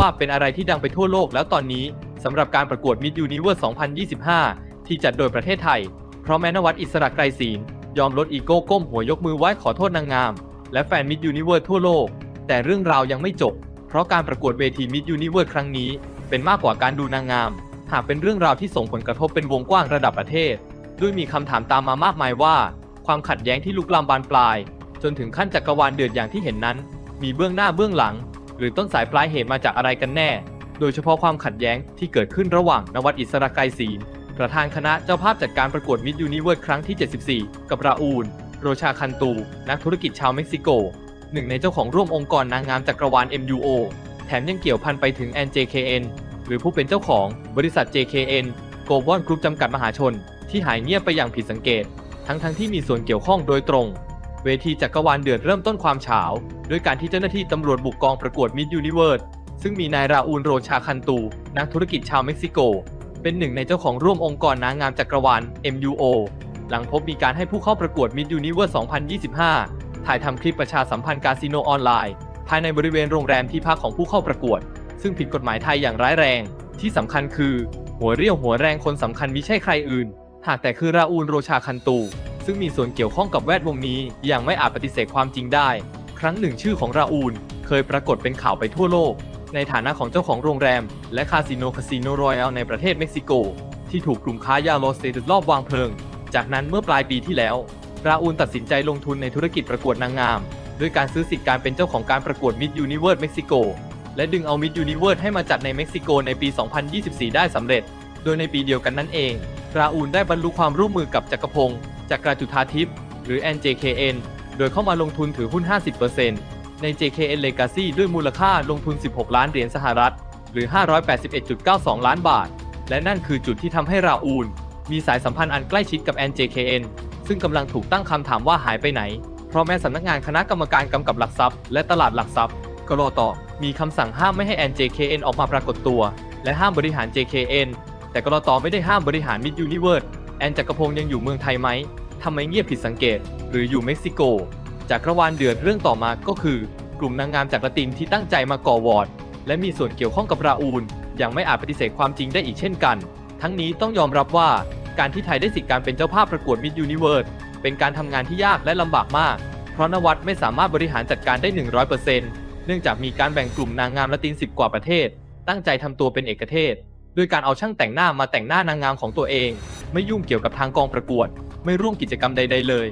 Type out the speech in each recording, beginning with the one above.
ว่าเป็นอะไรที่ดังไปทั่วโลกแล้วตอนนี้สำหรับการประกวด Miss Universe 2025 ที่จัดโดยประเทศไทย เพราะแม้นวัดอิสระไกรศีลยอมลดอีโก้ก้มหัวยกมือไหว้ขอโทษนางงาม และแฟน Miss Universe ทั่วโลก แต่เรื่องราวยังไม่จบ เพราะการประกวดเวที Miss Universe ครั้งนี้ เป็นมากกว่าการดูนางงาม หากเป็นเรื่องราวที่ส่งผลกระทบเป็นวงกว้างระดับประเทศ ด้วยมีคำถามตามมามากมายว่า ความขัดแย้งที่ลุกลามบานปลาย จนถึงขั้นจักรวาลเดือดอย่างที่เห็นนั้น มีเบื้องหน้าเบื้องหลัง หรือต้นสายปลายเหตุมาจากอะไรกันแน่ โดยเฉพาะความขัดแย้งที่เกิดขึ้นระหว่างนวัดอิสระไกรศีประธานคณะเจ้าภาพจัดการประกวดมิ s ยูนิเวิร์สครั้งที่ 74 กับราอูล โรชาคันตู นักธุรกิจชาวเม็กซิโก หนึ่งในเจ้าของร่วมองค์กรนางงามจักรวาล MUO แถมยังเกี่ยวพันไปถึง NJKN หรือผู้เป็นเจ้าของบริษัท JKN g l o b a l Group จำกัดมหาชน ที่หายเงียบไปอย่างผิดสังเกต ทั้งๆทที่มีส่วนเกี่ยวข้องโดยตรง เวทีจักรวาลเดือดเริ่มต้นความเฉาด้วยการที่เจ้าหน้าที่ตำรวจบุกกองประกวดมิ s ยูนิเวิร์สซึ่งมีนายราอูลโรชาคันตู นักธุรกิจชาวเม็กซิโก เป็นหนึ่งในเจ้าของร่วมองค์กรนางงามจักรวาล MUO หลังพบมีการให้ผู้เข้าประกวดมิ s ยูนิเวิร์ส2025 ถ่ายทำคลิปประชาสัมพันธ์คาสิโนออนไลน์ ภายในบริเวณโรงแรมที่พักของผู้เข้าประกวด ซึ่งผิดกฎหมายไทยอย่างร้ายแรง ที่สำคัญคือ หัวเรี่ยวหัวแรงคนสำคัญมิใช่ใครอื่น หากแต่คือราอูลโรชาคันตู ซึ่งมีส่วนเกี่ยวข้องกับแวดวงนี้อย่างไม่อาจปฏิเสธความจริงได้ ครั้งหนึ่งชื่อของราอูล เคยปรากฏเป็นข่าวไปทั่วโลก ในฐานะของเจ้าของโรงแรม และคาสิโนคาสิโนรอยัลในประเทศเม็กซิโก ที่ถูกกลุ่มค้ายาโลสเตตุลอบวางเพลิง จากนั้นเมื่อปลายปีที่แล้ว ราอูลตัดสินใจลงทุนในธุรกิจประกวดนางงาม ด้วยการซื้อสิทธิ์การเป็นเจ้าของการประกวดมิ s ยูนิเวิร์สเม็กซิโกและดึงเอามิ s ยูนิเวิร์สให้มาจัดในเม็กซิโกในปี 2024 ได้สำเร็จ โดยในปีเดียวกันนั่นเอง ราอูลได้บรรลุความร่วมมือกับจักรพงศ์ จากกราจุธาทิพย์หรือ NJKN โดยเข้ามาลงทุนถือหุ้น 50%ใน JKN Legacy ด้วยมูลค่าลงทุน 16 ล้านเหรียญสหรัฐ หรือ 581.92 ล้านบาท และนั่นคือจุดที่ทำให้ราอูล มีสายสัมพันธ์อันใกล้ชิดกับ NJKN ซึ่งกำลังถูกตั้งคำถามว่าหายไปไหน เพราะแม้สำนักงานคณะกรรมการกำกับหลักทรัพย์และตลาดหลักทรัพย์กรอตอมีคำสั่งห้ามไม่ให้ NJKN ออกมาปรากฏตัว และห้ามบริหาร JKN แต่กรอตอไม่ได้ห้ามบริหารมิ s ยูนิเวิร์สแอนจักรพงศ์ยังอยู่เมืองไทยไหม ทำไมเงียบผิดสังเกต หรืออยู่เม็กซิโก จากระวานเดือดเรื่องต่อมาก็คือ กลุ่มนางงามจากละตินที่ตั้งใจมาก่อวอร์ด และมีส่วนเกี่ยวข้องกับราอูลยังไม่อาจปฏิเสธความจริงได้อีกเช่นกัน ทั้งนี้ต้องยอมรับว่าการที่ไทยได้สิทธิการเป็นเจ้าภาพประกวดมิ s ยูนิเวิร์สเป็นการทำงานที่ยากและลำบากมาก เพราะนวัดไม่สามารถบริหารจัดการได้ 100%เนื่องจากมีการแบ่งกลุ่มนางงามละติน 10 กว่าประเทศ ตั้งใจทำตัวเป็นเอกเทศ ด้วยการเอาช่างแต่งหน้ามาแต่งหน้านางงามของตัวเอง ไม่ยุ่งเกี่ยวกับทางกองประกวด ไม่ร่วมกิจกรรมใด ๆ เลย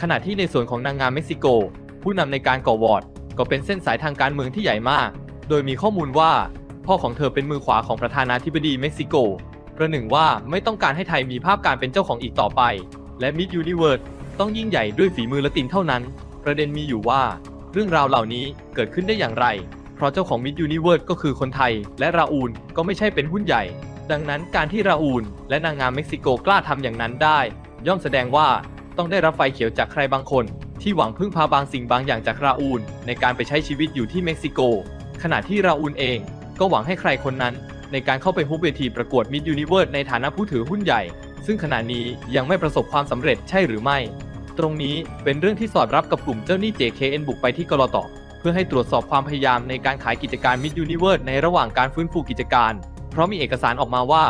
ขณะที่ในส่วนของนางงามเม็กซิโก ผู้นำในการก่อวอร์ดก็เป็นเส้นสายทางการเมืองที่ใหญ่มาก โดยมีข้อมูลว่า พ่อของเธอเป็นมือขวาของประธานาธิบดีเม็กซิโกประหนึ่งว่าไม่ต้องการให้ไทยมีภาพการเป็นเจ้าของอีกต่อไป และมิ s ยูนิเวิร์สต้องยิ่งใหญ่ด้วยฝีมือละตินเท่านั้น ประเด็นมีอยู่ว่า เรื่องราวเหล่านี้เกิดขึ้นได้อย่างไร เพราะเจ้าของมิ s ยูนิเวิร์สก็คือคนไทย และราอูลก็ไม่ใช่เป็นหุ้นใหญ่ ดังนั้นการที่ราอูลและนางงามเม็กซิโกกล้าทำอย่างนั้นได้ ย่อมแสดงว่าต้องได้รับไฟเขียวจากใครบางคน ที่หวังพึ่งพาบางสิ่งบางอย่างจากราอูลในการไปใช้ชีวิตอยู่ที่เม็กซิโก ขณะที่ราอูลเองก็หวังให้ใครคนนั้น ในการเข้าไปฮุบเวทีประกวดมิ s ยูนิเวิร์สในฐานะผู้ถือหุ้นใหญ่ ซึ่งขณะนี้ยังไม่ประสบความสำเร็จใช่หรือไม่ ตรงนี้เป็นเรื่องที่สอดรับกับกลุ่มเจ้าหนี้ JKN บุกไปที่กรอตเพื่อให้ตรวจสอบความพยายามในการขายกิจการมิ s ยูนิเวิร์สในระหว่างการฟื้นฟูกิจการ ราะมีเอกสารออกมาว่า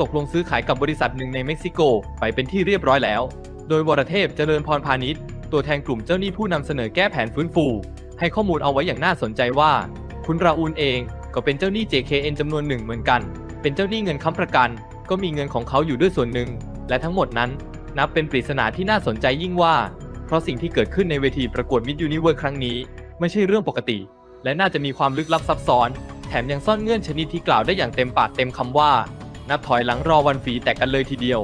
ตกลงซื้อขายกับบริษัทหนึ่งในเม็กซิโกไปเป็นที่เรียบร้อยแล้ว โดยวรเทพเจริญพรพาณิชย์ตัวแทนกลุ่มเจ้าหนี้ผู้นำเสนอแก้แผนฟื้นฟู ให้ข้อมูลเอาไว้อย่างน่าสนใจว่า คุณราอูลเองก็เป็นเจ้าหนี้ JKN จำนวนหนึ่งเหมือนกัน เป็นเจ้าหนี้เงินค้ำประกัน ก็มีเงินของเขาอยู่ด้วยส่วนหนึ่ง และทั้งหมดนั้น นับเป็นปริศนาที่น่าสนใจยิ่งว่า เพราะสิ่งที่เกิดขึ้นในเวทีประกวดมิ s ยูนิเวิร์ครั้งนี้ ไม่ใช่เรื่องปกติ และน่าจะมีความลึกลับซับซ้อน แถมยังซ่อนเงื่อนชนิดที่กล่าวได้อย่างเต็มปากเต็มคำว่า นับถอยหลังรอวันฝีแตกกันเลยทีเดียว